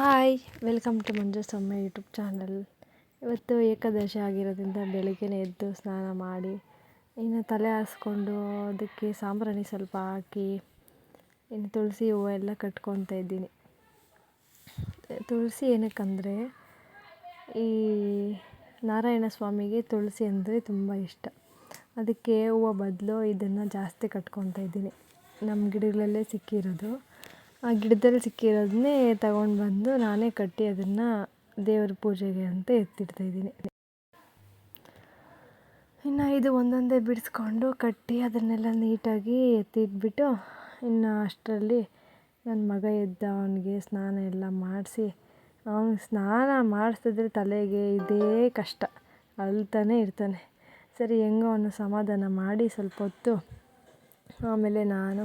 Hi, welcome to Manju ಸೊಮ್ಮೆ YouTube channel. ಇವತ್ತು ಏಕಾದಶಿ ಆಗಿರೋದ್ರಿಂದ ಬೆಳಗ್ಗೆನೇ ಎದ್ದು ಸ್ನಾನ ಮಾಡಿ, ಇನ್ನು ತಲೆ ಹಾಸ್ಕೊಂಡು ಅದಕ್ಕೆ ಸಾಂಬ್ರಾಣಿ ಸ್ವಲ್ಪ ಹಾಕಿ, ಇನ್ನು ತುಳಸಿ ಹೂವು ಎಲ್ಲ ಕಟ್ಕೊತಾ ಇದ್ದೀನಿ. ತುಳಸಿ ಏನಕ್ಕಂದರೆ, ಈ ನಾರಾಯಣ ಸ್ವಾಮಿಗೆ ತುಳಸಿ ಅಂದರೆ ತುಂಬ ಇಷ್ಟ. ಅದಕ್ಕೆ ಹೂವು ಬದಲು ಇದನ್ನು ಜಾಸ್ತಿ ಕಟ್ಕೊತಾ ಇದ್ದೀನಿ. ನಮ್ಮ ಗಿಡಗಳಲ್ಲೇ ಸಿಕ್ಕಿರೋದು. ಆ ಗಿಡದಲ್ಲಿ ಸಿಕ್ಕಿರೋದನ್ನೇ ತಗೊಂಡು ಬಂದು ನಾನೇ ಕಟ್ಟಿ ಅದನ್ನು ದೇವರ ಪೂಜೆಗೆ ಅಂತ ಎತ್ತಿಡ್ತಾಯಿದ್ದೀನಿ ಇನ್ನು ಇದು ಒಂದೊಂದೇ ಬಿಡಿಸ್ಕೊಂಡು ಕಟ್ಟಿ ಅದನ್ನೆಲ್ಲ ನೀಟಾಗಿ ಎತ್ತಿಟ್ಬಿಟ್ಟು ಇನ್ನು ಅಷ್ಟರಲ್ಲಿ ನನ್ನ ಮಗ ಎದ್ದ ಅವನಿಗೆ ಸ್ನಾನ ಎಲ್ಲ ಮಾಡಿಸಿ, ಅವನು ಸ್ನಾನ ಮಾಡಿಸಿದ್ರೆ ತಲೆಗೆ ಇದೇ ಕಷ್ಟ ಅಳ್ತಾನೆ ಇರ್ತಾನೆ. ಸರಿ, ಹೆಂಗೋ ಅವನು ಸಮಾಧಾನ ಮಾಡಿ ಸ್ವಲ್ಪ ಹೊತ್ತು, ಆಮೇಲೆ ನಾನು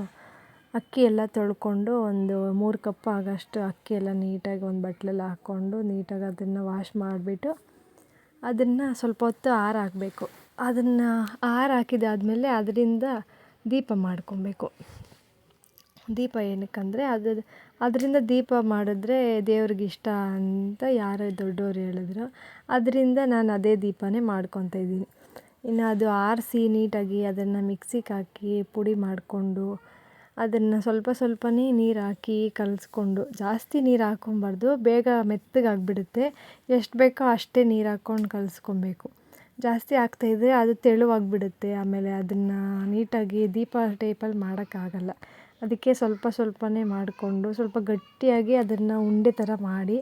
ಅಕ್ಕಿ ಎಲ್ಲ ತೊಳ್ಕೊಂಡು ಒಂದು ಮೂರು ಕಪ್ ಆಗೋಷ್ಟು ಅಕ್ಕಿ ಎಲ್ಲ ನೀಟಾಗಿ ಒಂದು ಬಟ್ಲಲ್ಲಿ ಹಾಕ್ಕೊಂಡು ನೀಟಾಗಿ ಅದನ್ನು ವಾಶ್ ಮಾಡಿಬಿಟ್ಟು ಅದನ್ನು ಸ್ವಲ್ಪ ಹೊತ್ತು ಆರ ಹಾಕಬೇಕು. ಅದನ್ನು ಆರ ಹಾಕಿದಾದಮೇಲೆ ಅದರಿಂದ ದೀಪ ಮಾಡ್ಕೊಬೇಕು. ದೀಪ ಏನಕ್ಕಂದರೆ ಅದು ಅದರಿಂದ ದೀಪ ಮಾಡಿದ್ರೆ ದೇವ್ರಿಗೆ ಇಷ್ಟ ಅಂತ ಯಾರೋ ದೊಡ್ಡವ್ರು ಹೇಳಿದ್ರು. ಅದರಿಂದ ನಾನು ಅದೇ ದೀಪನೇ ಮಾಡ್ಕೊತಾ ಇದ್ದೀನಿ. ಇನ್ನು ಅದು ಆರಿಸಿ ನೀಟಾಗಿ ಅದನ್ನು ಮಿಕ್ಸಿಗೆ ಹಾಕಿ ಪುಡಿ ಮಾಡಿಕೊಂಡು ಅದನ್ನು ಸ್ವಲ್ಪ ಸ್ವಲ್ಪನೇ ನೀರು ಹಾಕಿ ಕಲಸ್ಕೊಂಡು, ಜಾಸ್ತಿ ನೀರು ಹಾಕ್ಕೊಬಾರ್ದು ಬೇಗ ಮೆತ್ತಗಾಗಿಬಿಡುತ್ತೆ. ಎಷ್ಟು ಬೇಕೋ ಅಷ್ಟೇ ನೀರು ಹಾಕ್ಕೊಂಡು ಕಲಸ್ಕೊಬೇಕು. ಜಾಸ್ತಿ ಹಾಕ್ತಾಯಿದ್ರೆ ಅದು ತೆಳುವಾಗಿಬಿಡುತ್ತೆ, ಆಮೇಲೆ ಅದನ್ನು ನೀಟಾಗಿ ದೀಪ ಟೈಪಲ್ಲಿ ಮಾಡೋಕ್ಕಾಗಲ್ಲ. ಅದಕ್ಕೆ ಸ್ವಲ್ಪ ಸ್ವಲ್ಪನೇ ಮಾಡಿಕೊಂಡು, ಸ್ವಲ್ಪ ಗಟ್ಟಿಯಾಗಿ ಅದನ್ನು ಉಂಡೆ ಥರ ಮಾಡಿ,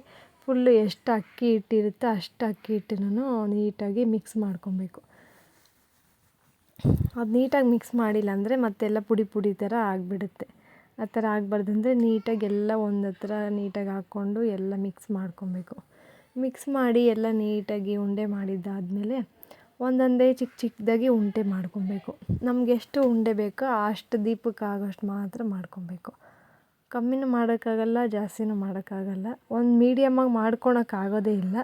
ಫುಲ್ಲು ಎಷ್ಟು ಅಕ್ಕಿ ಹಿಟ್ಟಿರುತ್ತೋ ಅಷ್ಟು ಅಕ್ಕಿ ಹಿಟ್ಟನ್ನು ನೀಟಾಗಿ ಮಿಕ್ಸ್ ಮಾಡ್ಕೊಬೇಕು. ಅದು ನೀಟಾಗಿ ಮಿಕ್ಸ್ ಮಾಡಿಲ್ಲ ಅಂದರೆ ಮತ್ತೆಲ್ಲ ಪುಡಿ ಪುಡಿ ಥರ ಆಗಿಬಿಡುತ್ತೆ. ಆ ಥರ ಆಗಬಾರ್ದಂದ್ರೆ ನೀಟಾಗಿ ಎಲ್ಲ ಒಂದು ಹತ್ರ ನೀಟಾಗಿ ಹಾಕ್ಕೊಂಡು ಎಲ್ಲ ಮಿಕ್ಸ್ ಮಾಡ್ಕೊಬೇಕು. ಮಿಕ್ಸ್ ಮಾಡಿ ಎಲ್ಲ ನೀಟಾಗಿ ಉಂಡೆ ಮಾಡಿದ್ದಾದಮೇಲೆ ಒಂದೊಂದೇ ಚಿಕ್ಕ ಚಿಕ್ಕದಾಗಿ ಉಂಡೆ ಮಾಡ್ಕೊಬೇಕು. ನಮ್ಗೆ ಎಷ್ಟು ಉಂಡೆ ಬೇಕೋ ಅಷ್ಟು ದೀಪಕ್ಕೆ ಆಗೋಷ್ಟು ಮಾತ್ರ ಮಾಡ್ಕೊಬೇಕು. ಕಮ್ಮಿನೂ ಮಾಡೋಕ್ಕಾಗಲ್ಲ, ಜಾಸ್ತಿನೂ ಮಾಡೋಕ್ಕಾಗಲ್ಲ. ಒಂದು ಮೀಡಿಯಮ್ಮಾಗಿ ಮಾಡ್ಕೊಳಕ್ಕಾಗೋದೇ ಇಲ್ಲ.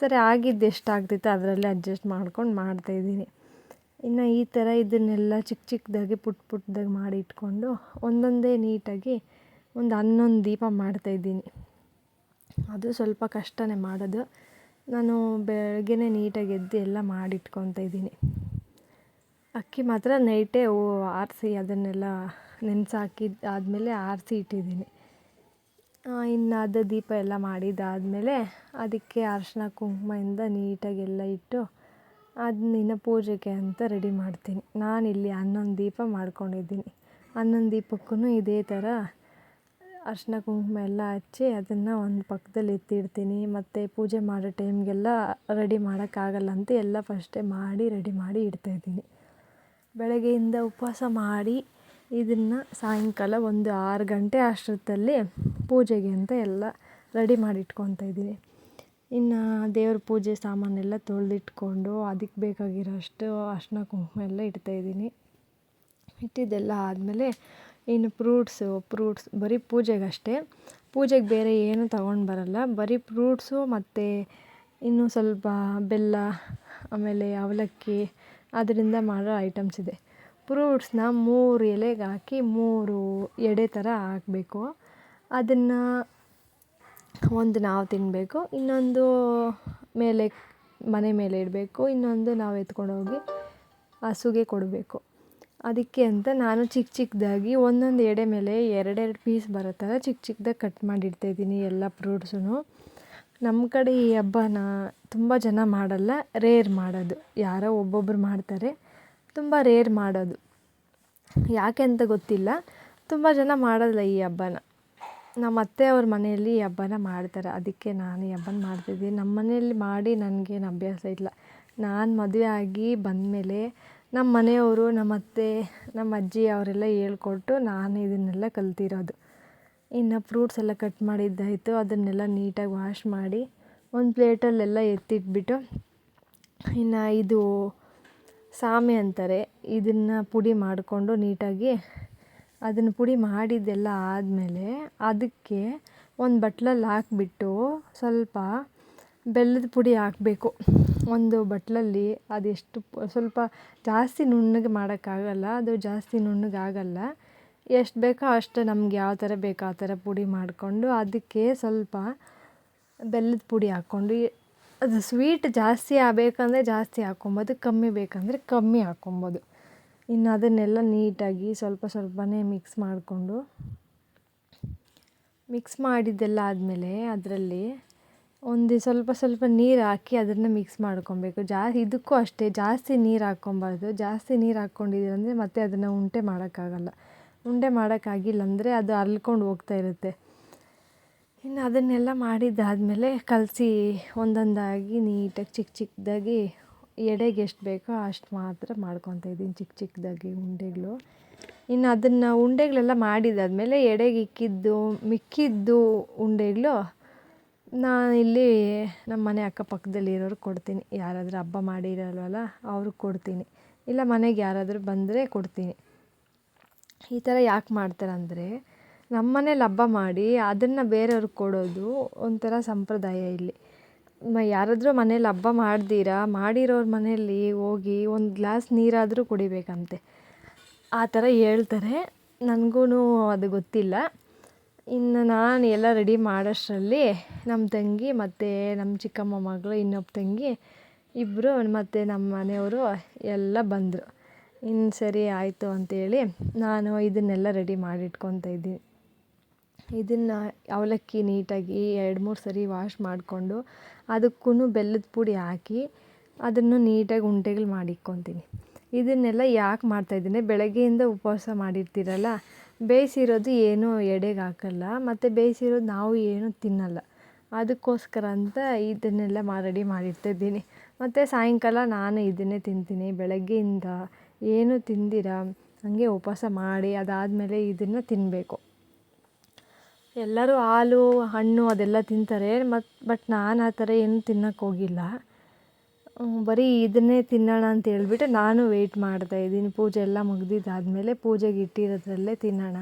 ಸರಿ, ಆಗಿದ್ದು ಎಷ್ಟು ಆಗ್ತೈತೆ ಅದರಲ್ಲೇ ಅಡ್ಜಸ್ಟ್ ಮಾಡ್ಕೊಂಡು ಮಾಡ್ತಾಯಿದ್ದೀನಿ. ಇನ್ನು ಈ ಥರ ಇದನ್ನೆಲ್ಲ ಚಿಕ್ಕ ಚಿಕ್ಕದಾಗಿ, ಪುಟ್ಟ ಪುಟ್ದಾಗಿ ಮಾಡಿ ಇಟ್ಕೊಂಡು ಒಂದೊಂದೇ ನೀಟಾಗಿ ಒಂದು ಹನ್ನೊಂದು ದೀಪ ಮಾಡ್ತಾಯಿದ್ದೀನಿ ಅದು ಸ್ವಲ್ಪ ಕಷ್ಟನೇ ಮಾಡೋದು. ನಾನು ಬೆಳಗ್ಗೆನೇ ನೀಟಾಗಿ ಎದ್ದು ಎಲ್ಲ ಮಾಡಿ ಇದ್ದೀನಿ. ಅಕ್ಕಿ ಮಾತ್ರ ನೈಟೇ ಆರಿಸಿ ಅದನ್ನೆಲ್ಲ ನೆನೆಸಾಕಿದ್ದು ಆದಮೇಲೆ ಆರಿಸಿ ಇಟ್ಟಿದ್ದೀನಿ. ಇನ್ನು ಅದು ದೀಪ ಎಲ್ಲ ಮಾಡಿದ್ದಾದಮೇಲೆ ಅದಕ್ಕೆ ಅರಶಿನ, ಕುಂಕುಮದಿಂದ ನೀಟಾಗಿ ಎಲ್ಲ ಇಟ್ಟು ಅದನ್ನ ಪೂಜೆಗೆ ಅಂತ ರೆಡಿ ಮಾಡ್ತೀನಿ. ನಾನು ಇಲ್ಲಿ ಹನ್ನೊಂದು ದೀಪ ಮಾಡ್ಕೊಂಡಿದ್ದೀನಿ. ಹನ್ನೊಂದು ದೀಪಕ್ಕೂ ಇದೇ ಥರ ಅರ್ಶಿನ ಕುಂಕುಮ ಎಲ್ಲ ಹಚ್ಚಿ ಅದನ್ನು ಒಂದು ಪಕ್ಕದಲ್ಲಿ ಎತ್ತಿಡ್ತೀನಿ. ಮತ್ತು ಪೂಜೆ ಮಾಡೋ ಟೈಮ್ಗೆಲ್ಲ ರೆಡಿ ಮಾಡೋಕ್ಕಾಗಲ್ಲ ಅಂತ ಎಲ್ಲ ಫಸ್ಟೇ ಮಾಡಿ ರೆಡಿ ಮಾಡಿ ಇಡ್ತಾಯಿದ್ದೀನಿ ಬೆಳಗ್ಗೆಯಿಂದ ಉಪವಾಸ ಮಾಡಿ ಇದನ್ನು ಸಾಯಂಕಾಲ ಒಂದು ಆರು ಗಂಟೆ ಅಷ್ಟೊತ್ತಲ್ಲಿ ಪೂಜೆಗೆ ಅಂತ ಎಲ್ಲ ರೆಡಿ ಮಾಡಿ ಇಟ್ಕೊತಾ ಇದ್ದೀನಿ. ಇನ್ನು ದೇವ್ರ ಪೂಜೆ ಸಾಮಾನೆಲ್ಲ ತೊಳೆದಿಟ್ಕೊಂಡು ಅದಕ್ಕೆ ಬೇಕಾಗಿರೋ ಅಷ್ಟು ಅರ್ಶಿನ ಕುಂಕುಮ ಎಲ್ಲ ಇಡ್ತಾಯಿದ್ದೀನಿ ಇಟ್ಟಿದ್ದೆಲ್ಲ ಆದಮೇಲೆ ಇನ್ನು ಫ್ರೂಟ್ಸು, ಫ್ರೂಟ್ಸ್ ಬರೀ ಪೂಜೆಗಷ್ಟೇ. ಪೂಜೆಗೆ ಬೇರೆ ಏನೂ ತಗೊಂಡು ಬರಲ್ಲ. ಬರೀ ಫ್ರೂಟ್ಸು ಮತ್ತು ಇನ್ನೂ ಸ್ವಲ್ಪ ಬೆಲ್ಲ, ಆಮೇಲೆ ಅವಲಕ್ಕಿ ಅದರಿಂದ ಮಾಡೋ ಐಟಮ್ಸ್ ಇದೆ. ಫ್ರೂಟ್ಸ್ನ ಮೂರು ಎಲೆಗೆ ಹಾಕಿ ಮೂರು ಎಡೆ ಥರ ಹಾಕಬೇಕು. ಅದನ್ನು ಒಂದು ನಾವು ತಿನ್ನಬೇಕು ಇನ್ನೊಂದು ಮೇಲೆ ಮನೆ ಮೇಲೆ ಇಡಬೇಕು, ಇನ್ನೊಂದು ನಾವು ಎತ್ಕೊಂಡೋಗಿ ಹಸುಗೆ ಕೊಡಬೇಕು. ಅದಕ್ಕೆ ಅಂತ ನಾನು ಚಿಕ್ಕ ಚಿಕ್ಕದಾಗಿ ಒಂದೊಂದು ಎಡೆ ಮೇಲೆ ಎರಡೆರಡು ಪೀಸ್ ಬರೋ ಥರ ಚಿಕ್ಕ ಚಿಕ್ಕದಾಗಿ ಕಟ್ ಮಾಡಿ ಇಡ್ತಾಯಿದ್ದೀನಿ ಎಲ್ಲ ಫ್ರೂಟ್ಸೂ ನಮ್ಮ ಕಡೆ ಈ ಹಬ್ಬನ ತುಂಬ ಜನ ಮಾಡಲ್ಲ ರೇರ್ ಮಾಡೋದು. ಯಾರೋ ಒಬ್ಬೊಬ್ಬರು ಮಾಡ್ತಾರೆ, ತುಂಬ ರೇರ್ ಮಾಡೋದು. ಯಾಕೆ ಅಂತ ಗೊತ್ತಿಲ್ಲ. ತುಂಬ ಜನ ಮಾಡೋಲ್ಲ ಈ ಹಬ್ಬನ. ನಮ್ಮ ಅತ್ತೆ ಅವ್ರ ಮನೆಯಲ್ಲಿ ಹಬ್ಬನ ಮಾಡ್ತಾರೆ. ಅದಕ್ಕೆ ನಾನು ಈ ಹಬ್ಬನ ಮಾಡ್ತಿದ್ದೀನಿ. ನಮ್ಮ ಮನೆಯಲ್ಲಿ ಮಾಡಿ ನನಗೇನು ಅಭ್ಯಾಸ ಇಲ್ಲ. ನಾನು ಮದುವೆ ಆಗಿ ಬಂದಮೇಲೆ ನಮ್ಮ ಮನೆಯವರು, ನಮ್ಮ ಅತ್ತೆ, ನಮ್ಮ ಅಜ್ಜಿ ಅವರೆಲ್ಲ ಹೇಳ್ಕೊಟ್ಟು ನಾನು ಇದನ್ನೆಲ್ಲ ಕಲ್ತಿರೋದು. ಇನ್ನು ಫ್ರೂಟ್ಸ್ ಎಲ್ಲ ಕಟ್ ಮಾಡಿದ್ದಾಯಿತು. ಅದನ್ನೆಲ್ಲ ನೀಟಾಗಿ ವಾಶ್ ಮಾಡಿ ಒಂದು ಪ್ಲೇಟಲ್ಲೆಲ್ಲ ಎತ್ತಿಟ್ಬಿಟ್ಟು ಇನ್ನು ಇದು ಸಾಮೆ ಅಂತಾರೆ. ಇದನ್ನು ಪುಡಿ ಮಾಡಿಕೊಂಡು ನೀಟಾಗಿ ಅದನ್ನು ಪುಡಿ ಮಾಡಿದ್ದೆಲ್ಲ ಆದಮೇಲೆ ಅದಕ್ಕೆ ಒಂದು ಬಟ್ಲಲ್ಲಿ ಹಾಕ್ಬಿಟ್ಟು ಸ್ವಲ್ಪ ಬೆಲ್ಲದ ಪುಡಿ ಹಾಕಬೇಕು. ಒಂದು ಬಟ್ಲಲ್ಲಿ ಅದೆಷ್ಟು ಸ್ವಲ್ಪ ಜಾಸ್ತಿ ನುಣ್ಣಗೆ ಮಾಡೋಕ್ಕಾಗಲ್ಲ, ಅದು ಜಾಸ್ತಿ ನುಣ್ಣಗಾಗಲ್ಲ. ಎಷ್ಟು ಬೇಕೋ ಅಷ್ಟು ನಮ್ಗೆ ಯಾವ ಥರ ಬೇಕೋ ಆ ಥರ ಪುಡಿ ಮಾಡಿಕೊಂಡು ಅದಕ್ಕೆ ಸ್ವಲ್ಪ ಬೆಲ್ಲದ ಪುಡಿ ಹಾಕ್ಕೊಂಡು, ಅದು ಸ್ವೀಟ್ ಜಾಸ್ತಿ ಆಗಬೇಕಂದ್ರೆ ಜಾಸ್ತಿ ಹಾಕ್ಕೊಬೋದು, ಕಮ್ಮಿ ಬೇಕಂದರೆ ಕಮ್ಮಿ ಹಾಕ್ಕೊಬೋದು. ಇನ್ನು ಅದನ್ನೆಲ್ಲ ನೀಟಾಗಿ ಸ್ವಲ್ಪ ಸ್ವಲ್ಪನೇ ಮಿಕ್ಸ್ ಮಾಡಿಕೊಂಡು ಮಿಕ್ಸ್ ಮಾಡಿದ್ದೆಲ್ಲ ಆದಮೇಲೆ ಅದರಲ್ಲಿ ಒಂದು ಸ್ವಲ್ಪ ಸ್ವಲ್ಪ ನೀರು ಹಾಕಿ ಅದನ್ನು ಮಿಕ್ಸ್ ಮಾಡ್ಕೊಬೇಕು. ಜಾ, ಇದಕ್ಕೂ ಅಷ್ಟೇ ಜಾಸ್ತಿ ನೀರು ಹಾಕ್ಕೊಬಾರ್ದು. ಜಾಸ್ತಿ ನೀರು ಹಾಕ್ಕೊಂಡಿದ್ದೀರಂದರೆ ಮತ್ತೆ ಅದನ್ನು ಉಂಡೆ ಮಾಡೋಕ್ಕಾಗಲ್ಲ. ಉಂಡೆ ಮಾಡೋಕ್ಕಾಗಿಲ್ಲ ಅಂದರೆ ಅದು ಅರ್ಲ್ಕೊಂಡು ಹೋಗ್ತಾ ಇರುತ್ತೆ. ಇನ್ನು ಅದನ್ನೆಲ್ಲ ಮಾಡಿದ್ದಾದಮೇಲೆ ಕಲಸಿ ಒಂದೊಂದಾಗಿ ನೀಟಾಗಿ ಚಿಕ್ಕ ಚಿಕ್ಕದಾಗಿ ಎಡೆಗೆ ಎಷ್ಟು ಬೇಕೋ ಅಷ್ಟು ಮಾತ್ರ ಮಾಡ್ಕೊತಾ ಇದ್ದೀನಿ ಚಿಕ್ಕ ಚಿಕ್ಕದಾಗಿ ಉಂಡೆಗಳು. ಇನ್ನು ಅದನ್ನು ಉಂಡೆಗಳೆಲ್ಲ ಮಾಡಿದ್ದಾದಮೇಲೆ ಎಡೆಗೆ ಇಕ್ಕಿದ್ದು, ಮಿಕ್ಕಿದ್ದು ಉಂಡೆಗಳು ಇಲ್ಲಿ ನಮ್ಮ ಮನೆ ಅಕ್ಕಪಕ್ಕದಲ್ಲಿ ಇರೋರಿಗೆ ಕೊಡ್ತೀನಿ. ಯಾರಾದರೂ ಹಬ್ಬ ಮಾಡಿರಲ್ವಲ್ಲ ಅವ್ರಿಗೆ ಕೊಡ್ತೀನಿ. ಇಲ್ಲ ಮನೆಗೆ ಯಾರಾದರೂ ಬಂದರೆ ಕೊಡ್ತೀನಿ. ಈ ಥರ ಯಾಕೆ ಮಾಡ್ತಾರಂದರೆ ನಮ್ಮ ಮನೇಲಿ ಹಬ್ಬ ಮಾಡಿ ಅದನ್ನು ಬೇರೆಯವ್ರಿಗೆ ಕೊಡೋದು ಒಂಥರ ಸಂಪ್ರದಾಯ ಇಲ್ಲಿ. ಮ ಯಾರಾದರೂ ಮನೇಲಿ ಹಬ್ಬ ಮಾಡ್ದೀರಾ? ಮಾಡಿರೋರ ಮನೆಯಲ್ಲಿ ಹೋಗಿ ಒಂದು ಗ್ಲಾಸ್ ನೀರಾದರೂ ಕುಡಿಬೇಕಂತೆ. ಆ ಥರ ಹೇಳ್ತಾರೆ. ನನಗೂ ಅದು ಗೊತ್ತಿಲ್ಲ. ಇನ್ನು ನಾನು ಎಲ್ಲ ರೆಡಿ ಮಾಡೋಷ್ಟರಲ್ಲಿ ನಮ್ಮ ತಂಗಿ ಮತ್ತು ನಮ್ಮ ಚಿಕ್ಕಮ್ಮ ಮಗಳು, ಇನ್ನೊಬ್ಬ ತಂಗಿ ಇಬ್ಬರು ಮತ್ತು ನಮ್ಮ ಮನೆಯವರು ಎಲ್ಲ ಬಂದರು. ಇನ್ನು ಸರಿ ಆಯಿತು ಅಂತೇಳಿ ನಾನು ಇದನ್ನೆಲ್ಲ ರೆಡಿ ಮಾಡಿ ಇಟ್ಕೊತಾ ಇದ್ದೀನಿ. ಇದನ್ನು ಅವಲಕ್ಕಿ ನೀಟಾಗಿ ಎರಡು, ಮೂರು ಸರಿ ವಾಶ್ ಮಾಡಿಕೊಂಡು ಅದಕ್ಕೂ ಬೆಲ್ಲದ ಪುಡಿ ಹಾಕಿ ಅದನ್ನು ನೀಟಾಗಿ ಉಂಡೆಗಳು ಮಾಡಿ ಇಟ್ಕೊತೀನಿ ಇದನ್ನೆಲ್ಲ ಯಾಕೆ ಮಾಡ್ತಾಯಿದ್ದೀನಿ ಬೆಳಗ್ಗೆಯಿಂದ ಉಪವಾಸ ಮಾಡಿರ್ತೀರಲ್ಲ, ಬೇಯಿಸಿರೋದು ಏನೂ ಎಡೆಗೆ ಹಾಕಲ್ಲ, ಮತ್ತು ಬೇಯಿಸಿರೋದು ನಾವು ಏನೂ ತಿನ್ನಲ್ಲ. ಅದಕ್ಕೋಸ್ಕರ ಅಂತ ಇದನ್ನೆಲ್ಲ ರೆಡಿ ಮಾಡಿರ್ತಾಯಿದ್ದೀನಿ ಮತ್ತು ಸಾಯಂಕಾಲ ನಾನು ಇದನ್ನೇ ತಿಂತೀನಿ. ಬೆಳಗ್ಗೆಯಿಂದ ಏನು ತಿಂದಿರ, ಹಾಗೆ ಉಪವಾಸ ಮಾಡಿ ಅದಾದಮೇಲೆ ಇದನ್ನು ತಿನ್ನಬೇಕು ಎಲ್ಲರೂ ಹಾಲು, ಹಣ್ಣು ಅದೆಲ್ಲ ತಿಂತಾರೆ. ಮತ್ತು ಬಟ್ ನಾನು ಆ ಥರ ಏನು ತಿನ್ನಕ್ಕೆ ಹೋಗಿಲ್ಲ. ಬರೀ ಇದನ್ನೇ ತಿನ್ನೋಣ ಅಂತ ಹೇಳ್ಬಿಟ್ಟು ನಾನು ವೆಯ್ಟ್ ಮಾಡ್ತಾಯಿದ್ದೀನಿ ಪೂಜೆ ಎಲ್ಲ ಮುಗ್ದಿದ್ದಾದಮೇಲೆ ಪೂಜೆಗೆ ಇಟ್ಟಿರೋದ್ರಲ್ಲೇ ತಿನ್ನೋಣ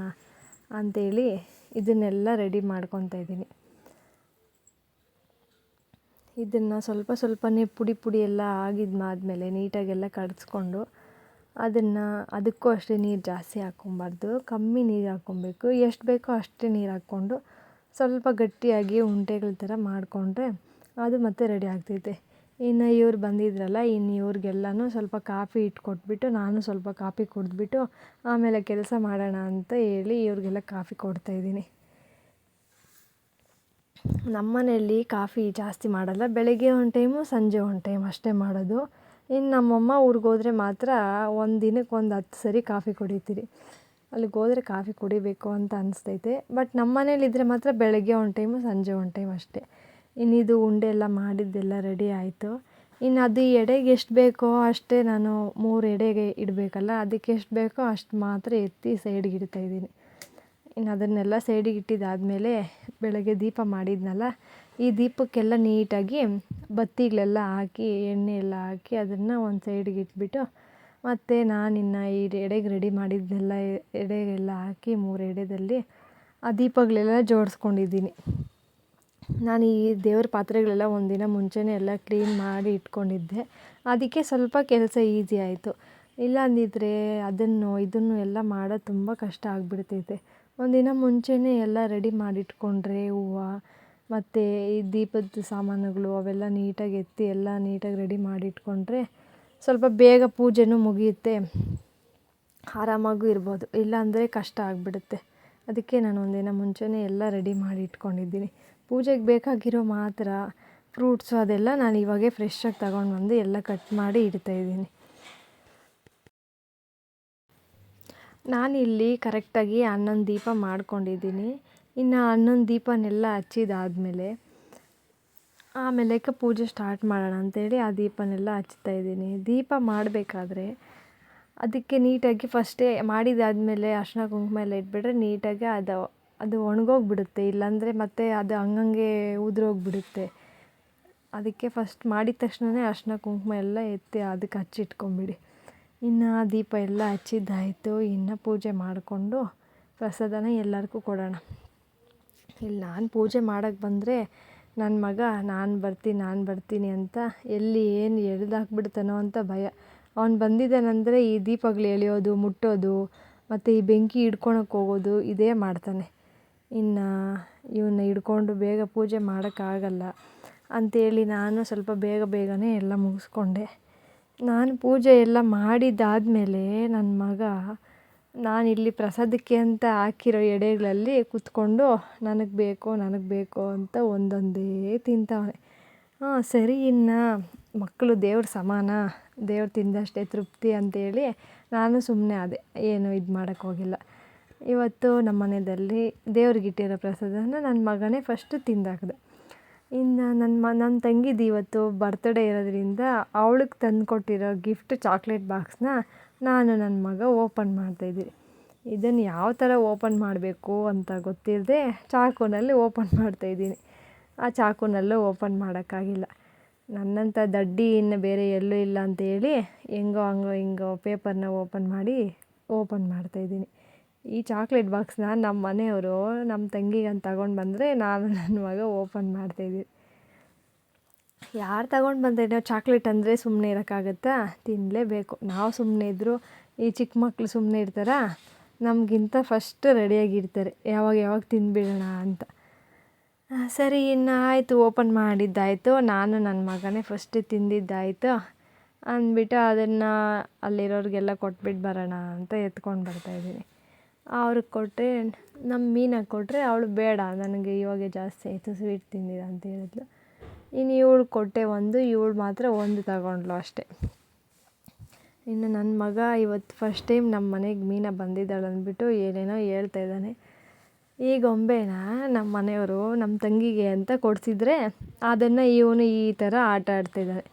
ಅಂಥೇಳಿ ಇದನ್ನೆಲ್ಲ ರೆಡಿ ಮಾಡ್ಕೊತಾ ಇದ್ದೀನಿ. ಇದನ್ನು ಸ್ವಲ್ಪ ಸ್ವಲ್ಪನೇ ಪುಡಿ ಪುಡಿ ಎಲ್ಲ ಆಗಿದ್ದಾದ್ಮೇಲೆ ನೀಟಾಗೆಲ್ಲ ಕಡಿಸ್ಕೊಂಡು ಅದನ್ನು ಅದಕ್ಕೂ ಅಷ್ಟೇ ನೀರು ಜಾಸ್ತಿ ಹಾಕ್ಕೊಬಾರ್ದು, ಕಮ್ಮಿ ನೀರು ಹಾಕ್ಕೊಬೇಕು. ಎಷ್ಟು ಬೇಕೋ ಅಷ್ಟೇ ನೀರು ಹಾಕ್ಕೊಂಡು ಸ್ವಲ್ಪ ಗಟ್ಟಿಯಾಗಿ ಉಂಡೆಗಳ ಥರ ಮಾಡಿಕೊಂಡ್ರೆ ಅದು ಮತ್ತೆ ರೆಡಿ ಆಗ್ತೈತೆ. ಇನ್ನು ಇವ್ರು ಬಂದಿದ್ರಲ್ಲ ಇನ್ನು ಇವ್ರಿಗೆಲ್ಲನೂ ಸ್ವಲ್ಪ ಕಾಫಿ ಇಟ್ಕೊಟ್ಬಿಟ್ಟು, ನಾನು ಸ್ವಲ್ಪ ಕಾಫಿ ಕುಡಿದ್ಬಿಟ್ಟು ಆಮೇಲೆ ಕೆಲಸ ಮಾಡೋಣ ಅಂತ ಹೇಳಿ ಇವ್ರಿಗೆಲ್ಲ ಕಾಫಿ ಕೊಡ್ತಾಯಿದ್ದೀನಿ ನಮ್ಮ ಮನೆಯಲ್ಲಿ ಕಾಫಿ ಜಾಸ್ತಿ ಮಾಡಲ್ಲ. ಬೆಳಗ್ಗೆ ಒಂದು ಟೈಮು ಸಂಜೆ ಒಂದು ಟೈಮ್ ಅಷ್ಟೇ ಮಾಡೋದು. ಇನ್ನು ನಮ್ಮಮ್ಮ ಊರಿಗೆ ಹೋದರೆ ಮಾತ್ರ ಒಂದು ದಿನಕ್ಕೆ ಒಂದು ಹತ್ತು ಸರಿ ಕಾಫಿ ಕುಡಿತೀರಿ. ಅಲ್ಲಿಗೆ ಹೋದರೆ ಕಾಫಿ ಕುಡಿಬೇಕು ಅಂತ ಅನಿಸ್ತೈತೆ. ಬಟ್ ನಮ್ಮ ಮನೇಲಿದ್ದರೆ ಮಾತ್ರ ಬೆಳಗ್ಗೆ ಒಂದು ಟೈಮು ಸಂಜೆ ಒಂದು ಟೈಮ್ ಅಷ್ಟೇ. ಇನ್ನಿದು ಉಂಡೆ ಎಲ್ಲ ಮಾಡಿದ್ದೆಲ್ಲ ರೆಡಿ ಆಯಿತು. ಇನ್ನು ಅದು ಎಡೆಗೆ ಎಷ್ಟು ಬೇಕೋ ಅಷ್ಟೇ ನಾನು ಮೂರು ಎಡೆಗೆ ಇಡಬೇಕಲ್ಲ, ಅದಕ್ಕೆ ಎಷ್ಟು ಬೇಕೋ ಅಷ್ಟು ಮಾತ್ರ ಎತ್ತಿ ಸೈಡಿಗೆ ಇಡ್ತಾಯಿದ್ದೀನಿ ಇನ್ನು ಅದನ್ನೆಲ್ಲ ಸೈಡಿಗೆ ಇಟ್ಟಿದ್ದಾದಮೇಲೆ ಬೆಳಗ್ಗೆ ದೀಪ ಮಾಡಿದ್ನಲ್ಲ ಈ ದೀಪಕ್ಕೆಲ್ಲ ನೀಟಾಗಿ ಬತ್ತಿಗಳೆಲ್ಲ ಹಾಕಿ ಎಣ್ಣೆ ಎಲ್ಲ ಹಾಕಿ ಅದನ್ನು ಒಂದು ಸೈಡಿಗೆ ಇಟ್ಬಿಟ್ಟು ಮತ್ತು ನಾನಿನ್ನು ಈ ಎಡೆಗೆ ರೆಡಿ ಮಾಡಿದ್ದೆಲ್ಲ, ಎಡೆಗೆಲ್ಲ ಹಾಕಿ ಮೂರು ಎಡೆದಲ್ಲಿ ಆ ದೀಪಗಳೆಲ್ಲ ಜೋಡಿಸ್ಕೊಂಡಿದ್ದೀನಿ. ನಾನು ಈ ದೇವ್ರ ಪಾತ್ರೆಗಳೆಲ್ಲ ಒಂದಿನ ಮುಂಚೆನೇ ಎಲ್ಲ ಕ್ಲೀನ್ ಮಾಡಿ ಇಟ್ಕೊಂಡಿದ್ದೆ. ಅದಕ್ಕೆ ಸ್ವಲ್ಪ ಕೆಲಸ ಈಸಿ ಆಯಿತು. ಇಲ್ಲ ಅಂದಿದ್ರೆ ಅದನ್ನು, ಇದನ್ನು ಎಲ್ಲ ಮಾಡೋದು ತುಂಬ ಕಷ್ಟ ಆಗಿಬಿಡ್ತೈತೆ. ಒಂದಿನ ಮುಂಚೆನೇ ಎಲ್ಲ ರೆಡಿ ಮಾಡಿಟ್ಕೊಂಡ್ರೆ ಹೂವು ಮತ್ತು ಈ ದೀಪದ ಸಾಮಾನುಗಳು ಅವೆಲ್ಲ ನೀಟಾಗಿ ಎತ್ತಿ ಎಲ್ಲ ನೀಟಾಗಿ ರೆಡಿ ಮಾಡಿಟ್ಕೊಂಡ್ರೆ ಸ್ವಲ್ಪ ಬೇಗ ಪೂಜೆನೂ ಮುಗಿಯುತ್ತೆ. ಆರಾಮಾಗೂ ಇರ್ಬೋದು. ಇಲ್ಲಾಂದರೆ ಕಷ್ಟ ಆಗಿಬಿಡುತ್ತೆ. ಅದಕ್ಕೆ ನಾನು ಒಂದಿನ ಮುಂಚೆನೇ ಎಲ್ಲ ರೆಡಿ ಮಾಡಿ ಇಟ್ಕೊಂಡಿದ್ದೀನಿ ಪೂಜೆಗೆ ಬೇಕಾಗಿರೋ ಮಾತ್ರ ಫ್ರೂಟ್ಸು ಅದೆಲ್ಲ ನಾನು ಇವಾಗೇ ಫ್ರೆಶ್ಶಾಗಿ ತಗೊಂಡು ಬಂದು ಎಲ್ಲ ಕಟ್ ಮಾಡಿ ಇಡ್ತಾಯಿದ್ದೀನಿ ನಾನಿಲ್ಲಿ ಕರೆಕ್ಟಾಗಿ ಹನ್ನೊಂದು ದೀಪ ಮಾಡ್ಕೊಂಡಿದ್ದೀನಿ. ಇನ್ನು ಹನ್ನೊಂದು ದೀಪನೆಲ್ಲ ಹಚ್ಚಿದಾದ್ಮೇಲೆ ಆಮೇಲೆ ಪೂಜೆ ಸ್ಟಾರ್ಟ್ ಮಾಡೋಣ ಅಂತೇಳಿ ಆ ದೀಪನೆಲ್ಲ ಹಚ್ತಾಯಿದ್ದೀನಿ ದೀಪ ಮಾಡಬೇಕಾದ್ರೆ ಅದಕ್ಕೆ ನೀಟಾಗಿ ಫಸ್ಟೇ ಮಾಡಿದಾದಮೇಲೆ ಅರ್ಶಿನ ಕುಂಕುಮ ಎಲ್ಲ ಇಟ್ಬಿಟ್ರೆ ನೀಟಾಗಿ ಅದು ಅದು ಒಣಗೋಗ್ಬಿಡುತ್ತೆ. ಇಲ್ಲಾಂದರೆ ಮತ್ತೆ ಅದು ಹಂಗಂಗೆ ಉದುರೋಗ್ಬಿಡುತ್ತೆ. ಅದಕ್ಕೆ ಫಸ್ಟ್ ಮಾಡಿದ ತಕ್ಷಣವೇ ಅರ್ಶಿನ ಕುಂಕುಮ ಎಲ್ಲ ಎತ್ತಿ ಅದಕ್ಕೆ ಹಚ್ಚಿಟ್ಕೊಂಬಿಡಿ. ಇನ್ನು ದೀಪ ಎಲ್ಲ ಹಚ್ಚಿದ್ದಾಯಿತು. ಇನ್ನು ಪೂಜೆ ಮಾಡಿಕೊಂಡು ಪ್ರಸಾದನ ಎಲ್ಲರಿಗೂ ಕೊಡೋಣ. ಇಲ್ಲಿ ನಾನು ಪೂಜೆ ಮಾಡೋಕ್ಕೆ ಬಂದರೆ ನನ್ನ ಮಗ, ನಾನು ಬರ್ತೀನಿ ನಾನು ಬರ್ತೀನಿ ಅಂತ ಎಲ್ಲಿ ಏನು ಎಳ್ದಾಕ್ಬಿಡ್ತಾನೋ ಅಂತ ಭಯ. ಅವ್ನು ಬಂದಿದ್ದಾನಂದರೆ ಈ ದೀಪಗಳು ಎಳೆಯೋದು, ಮುಟ್ಟೋದು, ಮತ್ತು ಈ ಬೆಂಕಿ ಹಿಡ್ಕೊಳಕ್ಕೆ ಹೋಗೋದು ಇದೇ ಮಾಡ್ತಾನೆ. ಇನ್ನು ಇವನ್ನ ಹಿಡ್ಕೊಂಡು ಬೇಗ ಪೂಜೆ ಮಾಡೋಕ್ಕಾಗಲ್ಲ ಅಂಥೇಳಿ ನಾನು ಸ್ವಲ್ಪ ಬೇಗ ಬೇಗನೆ ಎಲ್ಲ ಮುಗಿಸ್ಕೊಂಡೆ. ನಾನು ಪೂಜೆ ಎಲ್ಲ ಮಾಡಿದ್ದಾದಮೇಲೆ ನನ್ನ ಮಗ ನಾನಿಲ್ಲಿ ಪ್ರಸಾದಕ್ಕೆ ಅಂತ ಹಾಕಿರೋ ಎಡೆಗಳಲ್ಲಿ ಕೂತ್ಕೊಂಡು ನನಗೆ ಬೇಕು ನನಗೆ ಬೇಕು ಅಂತ ಒಂದೊಂದೇ ತಿಂತಾವನೆ. ಹಾಂ, ಸರಿ ಇನ್ನು ಮಕ್ಕಳು ದೇವ್ರ ಸಮಾನ, ದೇವ್ರು ತಿಂದಷ್ಟೇ ತೃಪ್ತಿ ಅಂತೇಳಿ ನಾನು ಸುಮ್ಮನೆ ಅದೇ ಏನು ಇದು ಮಾಡೋಕ್ಕೆ ಹೋಗಿಲ್ಲ. ಇವತ್ತು ನಮ್ಮ ಮನೆಯಲ್ಲಿ ದೇವ್ರಿಗಿಟ್ಟಿರೋ ಪ್ರಸಾದನ ನನ್ನ ಮಗನೇ ಫಸ್ಟು ತಿಂದಾಕಿದೆ. ಇನ್ನು ನನ್ನ ಮ ನನ್ನ ತಂಗಿದು ಇವತ್ತು ಬರ್ತ್ಡೇ ಇರೋದ್ರಿಂದ ಅವಳಿಗೆ ತಂದು ಕೊಟ್ಟಿರೋ ಗಿಫ್ಟ್ ಚಾಕ್ಲೇಟ್ ಬಾಕ್ಸ್ನ ನಾನು ನನ್ನ ಮಗ ಓಪನ್ ಮಾಡ್ತಾಯಿದ್ದೀವಿ ಇದನ್ನು ಯಾವ ಥರ ಓಪನ್ ಮಾಡಬೇಕು ಅಂತ ಗೊತ್ತಿಲ್ಲದೆ ಚಾಕುನಲ್ಲಿ ಓಪನ್ ಮಾಡ್ತಾಯಿದ್ದೀನಿ ಆ ಚಾಕುನಲ್ಲೂ ಓಪನ್ ಮಾಡೋಕ್ಕಾಗಿಲ್ಲ. ನನ್ನಂಥ ದಡ್ಡಿ ಇನ್ನು ಬೇರೆ ಎಲ್ಲೂ ಇಲ್ಲ ಅಂತೇಳಿ ಹೆಂಗೋ ಹಂಗೋ ಹಿಂಗೋ ಪೇಪರ್ನ ಓಪನ್ ಮಾಡಿ ಓಪನ್ ಮಾಡ್ತಾಯಿದ್ದೀನಿ ಈ ಚಾಕ್ಲೇಟ್ ಬಾಕ್ಸ್ನ ನಮ್ಮ ಮನೆಯವರು ನಮ್ಮ ತಂಗಿಗಂತ ತಗೊಂಡು ಬಂದರೆ ನಾನು ನನ್ನ ಮಗ ಓಪನ್ ಮಾಡ್ತಾಯಿದ್ದೀನಿ ಯಾರು ತಗೊಂಡು ಬಂದೇನೋ ಚಾಕ್ಲೇಟ್ ಅಂದರೆ ಸುಮ್ಮನೆ ಇರೋಕ್ಕಾಗತ್ತಾ? ತಿನ್ನಲೇಬೇಕು ನಾವು ಸುಮ್ಮನೆ ಇದ್ದರೂ ಈ ಚಿಕ್ಕ ಮಕ್ಕಳು ಸುಮ್ಮನೆ ಇರ್ತಾರಾ, ನಮಗಿಂತ ಫಸ್ಟ್ ರೆಡಿಯಾಗಿರ್ತಾರೆ ಯಾವಾಗ ಯಾವಾಗ ತಿಂದುಬಿಡೋಣ ಅಂತ. ಸರಿ, ಇನ್ನು ಆಯಿತು ಓಪನ್ ಮಾಡಿದ್ದಾಯಿತು. ನಾನು ನನ್ನ ಮಗನೇ ಫಸ್ಟ್ ತಿಂದಿದ್ದಾಯಿತು. ಅಂದ್ಬಿಟ್ಟು ಅದನ್ನು ಅಲ್ಲಿರೋರಿಗೆಲ್ಲ ಕೊಟ್ಬಿಟ್ಟು ಬರೋಣ ಅಂತ ಎತ್ಕೊಂಡು ಬರ್ತಾಯಿದ್ದೀನಿ ಅವ್ರಿಗೆ ಕೊಟ್ಟರೆ ನಮ್ಮ ಮೀನಾಗೆ ಕೊಟ್ಟರೆ ಅವಳು ಬೇಡ, ನನಗೆ ಇವಾಗೆ ಜಾಸ್ತಿ ಆಯಿತು ಸ್ವೀಟ್ ತಿಂದಿರ ಅಂತ ಹೇಳಿದ್ಲು. ಇನ್ನು ಇವಳು ಕೊಟ್ಟೆ ಒಂದು, ಇವಳು ಮಾತ್ರ ಒಂದು ತಗೊಂಡ್ಳು ಅಷ್ಟೇ. ಇನ್ನು ನನ್ನ ಮಗ ಇವತ್ತು ಫಸ್ಟ್ ಟೈಮ್ ನಮ್ಮ ಮನೆಗೆ ಮೀನ ಬಂದಿದ್ದಾಳೆ ಅಂದ್ಬಿಟ್ಟು ಏನೇನೋ ಹೇಳ್ತಾ ಇದ್ದಾನೆ. ಈ ಗೊಂಬೆನ ನಮ್ಮ ಮನೆಯವರು ನಮ್ಮ ತಂಗಿಗೆ ಅಂತ ಕೊಡಿಸಿದ್ರೆ ಅದನ್ನು ಇವನು ಈ ಥರ ಆಟ ಆಡ್ತಿದ್ದಾನೆ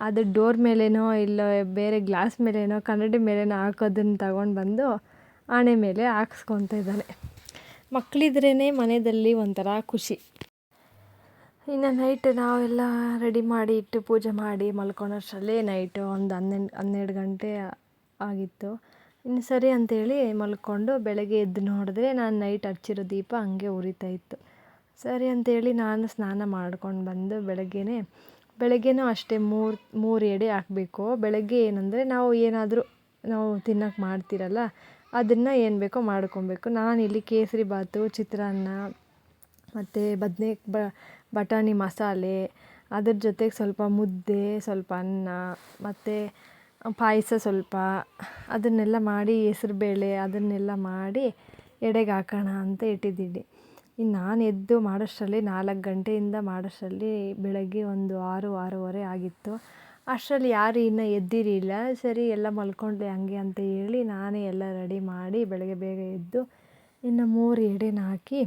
ಅದು ಡೋರ್ ಮೇಲೇನೋ ಇಲ್ಲ ಬೇರೆ ಗ್ಲಾಸ್ ಮೇಲೇನೋ ಕನ್ನಡಿ ಮೇಲೇನೋ ಹಾಕೋದನ್ನು ತಗೊಂಡು ಬಂದು ಆಣೆ ಮೇಲೆ ಹಾಕ್ಸ್ಕೊತ ಇದ್ದಾನೆ. ಮಕ್ಕಳಿದ್ರೇ ಮನೆಯಲ್ಲಿ ಒಂಥರ ಖುಷಿ. ಇನ್ನು ನೈಟ್ ನಾವೆಲ್ಲ ರೆಡಿ ಮಾಡಿ ಇಟ್ಟು ಪೂಜೆ ಮಾಡಿ ಮಲ್ಕೊಳೋಷ್ಟರಲ್ಲಿ ನೈಟು ಒಂದು ಹನ್ನೆರಡು ಹನ್ನೆರಡು ಗಂಟೆ ಆಗಿತ್ತು. ಇನ್ನು ಸರಿ ಅಂತೇಳಿ ಮಲ್ಕೊಂಡು ಬೆಳಗ್ಗೆ ಎದ್ದು ನೋಡಿದ್ರೆ ನಾನು ನೈಟ್ ಹಚ್ಚಿರೋ ದೀಪ ಹಂಗೆ ಉರಿತಾ ಇತ್ತು. ಸರಿ ಅಂತೇಳಿ ನಾನು ಸ್ನಾನ ಮಾಡ್ಕೊಂಡು ಬಂದು ಬೆಳಗ್ಗೆನೇ, ಬೆಳಗ್ಗೆನೂ ಅಷ್ಟೇ ಮೂರು ಮೂರು ಎಡೆ ಹಾಕಬೇಕು. ಬೆಳಗ್ಗೆ ಏನಂದರೆ ನಾವು ಏನಾದರೂ ನಾವು ತಿನ್ನೋಕೆ ಮಾಡ್ತೀರಲ್ಲ, ಅದನ್ನು ಏನು ಬೇಕೋ ಮಾಡ್ಕೊಬೇಕು. ನಾನಿಲ್ಲಿ ಕೇಸರಿ ಬಾತು, ಚಿತ್ರಾನ್ನ, ಮತ್ತು ಬದನೆ ಬಟಾಣಿ ಮಸಾಲೆ, ಅದ್ರ ಜೊತೆಗೆ ಸ್ವಲ್ಪ ಮುದ್ದೆ, ಸ್ವಲ್ಪ ಅನ್ನ, ಮತ್ತು ಪಾಯಸ ಸ್ವಲ್ಪ, ಅದನ್ನೆಲ್ಲ ಮಾಡಿ ಹೆಸ್ರುಬೇಳೆ ಅದನ್ನೆಲ್ಲ ಮಾಡಿ ಎಡೆಗೆ ಹಾಕೋಣ ಅಂತ ಇಟ್ಟಿದ್ದೀನಿ. ಇನ್ನು ನಾನು ಎದ್ದು ಮಾಡೋಷ್ಟರಲ್ಲಿ ನಾಲ್ಕು ಗಂಟೆಯಿಂದ ಮಾಡೋಷ್ಟರಲ್ಲಿ ಬೆಳಗ್ಗೆ ಒಂದು ಆರು, ಆರೂವರೆ ಆಗಿತ್ತು. ಅಷ್ಟರಲ್ಲಿ ಯಾರು ಇನ್ನೂ ಎದ್ದಿರಲಿಲ್ಲ. ಸರಿ, ಎಲ್ಲ ಮಲ್ಕೊಂಡೆ ಹಂಗೆ ಅಂತ ಹೇಳಿ ನಾನೇ ಎಲ್ಲ ರೆಡಿ ಮಾಡಿ ಬೆಳಗ್ಗೆ ಬೇಗ ಎದ್ದು ಇನ್ನು ಮೂರು ಎಡೆನ ಹಾಕಿ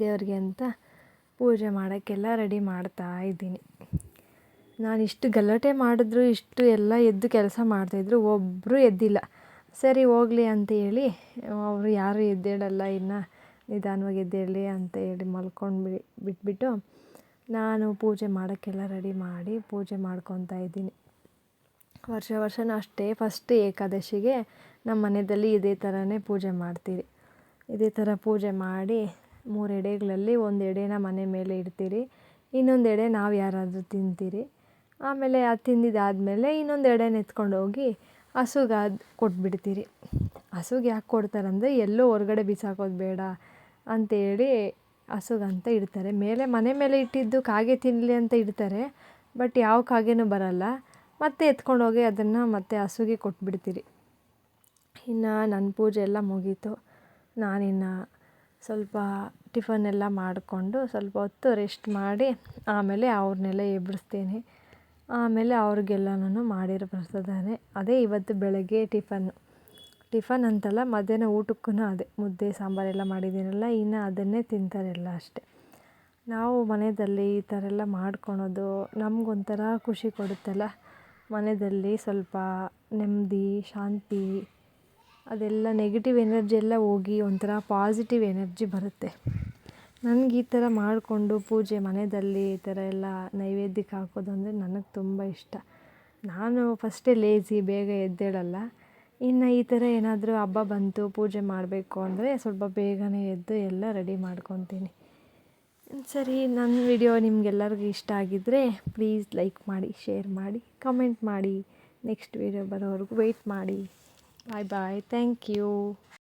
ದೇವ್ರಿಗೆ ಅಂತ ಪೂಜೆ ಮಾಡೋಕ್ಕೆಲ್ಲ ರೆಡಿ ಮಾಡ್ತಾ ಇದ್ದೀನಿ. ನಾನು ಇಷ್ಟು ಗಲಾಟೆ ಮಾಡಿದ್ರು, ಇಷ್ಟು ಎಲ್ಲ ಎದ್ದು ಕೆಲಸ ಮಾಡ್ತಾಯಿದ್ರು ಒಬ್ಬರು ಎದ್ದಿಲ್ಲ. ಸರಿ, ಹೋಗಲಿ ಅಂತ ಹೇಳಿ, ಅವರು ಯಾರು ಎದ್ದೇಳಲ್ಲ, ಇನ್ನು ನಿಧಾನವಾಗಿ ಎದ್ದೇಳಿ ಅಂತ ಹೇಳಿ ಮಲ್ಕೊಂಡು ಬಿಡಿ, ಬಿಟ್ಬಿಟ್ಟು ನಾನು ಪೂಜೆ ಮಾಡೋಕ್ಕೆಲ್ಲ ರೆಡಿ ಮಾಡಿ ಪೂಜೆ ಮಾಡ್ಕೊತಾ ಇದ್ದೀನಿ. ವರ್ಷ ವರ್ಷನೂ ಅಷ್ಟೇ, ಫಸ್ಟ್ ಏಕಾದಶಿಗೆ ನಮ್ಮ ಮನೆಯಲ್ಲಿ ಇದೇ ಥರನೇ ಪೂಜೆ ಮಾಡ್ತೀರಿ. ಇದೇ ಥರ ಪೂಜೆ ಮಾಡಿ ಮೂರು ಎಡೆಗಳಲ್ಲಿ ಒಂದು ಎಡೆನ ಮನೆ ಮೇಲೆ ಇಡ್ತೀರಿ, ಇನ್ನೊಂದು ಎಡೆ ನಾವು ಯಾರಾದರೂ ತಿಂತೀರಿ. ಆಮೇಲೆ ಅದು ತಿಂದಿದ್ದಾದಮೇಲೆ ಇನ್ನೊಂದು ಎಡೆನ ಎತ್ಕೊಂಡು ಹೋಗಿ ಹಸುಗೆ ಅದು ಕೊಟ್ಬಿಡ್ತೀರಿ. ಹಸುಗೆ ಯಾಕೆ ಕೊಡ್ತಾರಂದರೆ, ಎಲ್ಲೋ ಹೊರ್ಗಡೆ ಬಿಸಾಕೋದು ಬೇಡ ಅಂತೇಳಿ ಹಸುಗಂತ ಇಡ್ತಾರೆ. ಮೇಲೆ ಮನೆ ಮೇಲೆ ಇಟ್ಟಿದ್ದು ಕಾಗೆ ತಿನ್ನಲಿ ಅಂತ ಇಡ್ತಾರೆ, ಬಟ್ ಯಾವ ಕಾಗೆನೂ ಬರಲ್ಲ. ಮತ್ತೆ ಎತ್ಕೊಂಡೋಗಿ ಅದನ್ನು ಮತ್ತೆ ಹಸುಗೆ ಕೊಟ್ಬಿಡ್ತೀರಿ. ಇನ್ನು ನನ್ನ ಪೂಜೆ ಎಲ್ಲ ಮುಗೀತು. ನಾನಿನ್ನು ಸ್ವಲ್ಪ ಟಿಫನ್ ಎಲ್ಲ ಮಾಡಿಕೊಂಡು ಸ್ವಲ್ಪ ಹೊತ್ತು ರೆಸ್ಟ್ ಮಾಡಿ ಆಮೇಲೆ ಅವ್ರನ್ನೆಲ್ಲ ಎಬ್ಬಿಸ್ತೀನಿ. ಆಮೇಲೆ ಅವ್ರಿಗೆಲ್ಲನೂ ಮಾಡಿರೋ ಪ್ರಸಾದನೇ. ಅದೇ ಇವತ್ತು ಬೆಳಗ್ಗೆ ಟಿಫನ್ನು ಟಿಫನ್ ಅಂತಲ್ಲ ಮಧ್ಯಾಹ್ನ ಊಟಕ್ಕೂ ಅದೇ. ಮುದ್ದೆ ಸಾಂಬಾರೆಲ್ಲ ಮಾಡಿದ್ದೀನಲ್ಲ, ಇನ್ನು ಅದನ್ನೇ ತಿಂತಾರೆ ಎಲ್ಲ ಅಷ್ಟೇ. ನಾವು ಮನೆಯಲ್ಲಿ ಈ ಥರ ಎಲ್ಲ ಮಾಡ್ಕೊಳೋದು ನಮಗೊಂಥರ ಖುಷಿ ಕೊಡುತ್ತಲ್ಲ. ಮನೆಯಲ್ಲಿ ಸ್ವಲ್ಪ ನೆಮ್ಮದಿ, ಶಾಂತಿ ಅದೆಲ್ಲ ನೆಗೆಟಿವ್ ಎನರ್ಜಿ ಎಲ್ಲ ಹೋಗಿ ಒಂಥರ ಪಾಸಿಟಿವ್ ಎನರ್ಜಿ ಬರುತ್ತೆ. ನನಗೆ ಈ ಥರ ಮಾಡಿಕೊಂಡು ಪೂಜೆ ಮನೆಯಲ್ಲಿ ಈ ಥರ ಎಲ್ಲ ನೈವೇದ್ಯಕ್ಕೆ ಹಾಕೋದು ಅಂದರೆ ನನಗೆ ತುಂಬ ಇಷ್ಟ. ನಾನು ಫಸ್ಟೇ ಲೇಜಿ ಬೇಗ ಎದ್ದೇಳಲ್ಲ. ಇನ್ನು ಈ ಥರ ಏನಾದರೂ ಹಬ್ಬ ಬಂತು, ಪೂಜೆ ಮಾಡಬೇಕು ಅಂದರೆ ಸ್ವಲ್ಪ ಬೇಗನೆ ಎದ್ದು ಎಲ್ಲ ರೆಡಿ ಮಾಡ್ಕೊತೀನಿ. ಸರಿ ನನ್ನ ವಿಡಿಯೋ ನಿಮಗೆಲ್ಲರಿಗೂ ಇಷ್ಟ ಆಗಿದ್ದರೆ ಪ್ಲೀಸ್ ಲೈಕ್ ಮಾಡಿ ಶೇರ್ ಮಾಡಿ ಕಮೆಂಟ್ ಮಾಡಿ. ನೆಕ್ಸ್ಟ್ ವಿಡಿಯೋ ಬರೋವರೆಗೂ ವೆಯ್ಟ್ ಮಾಡಿ. Bye bye. Thank you.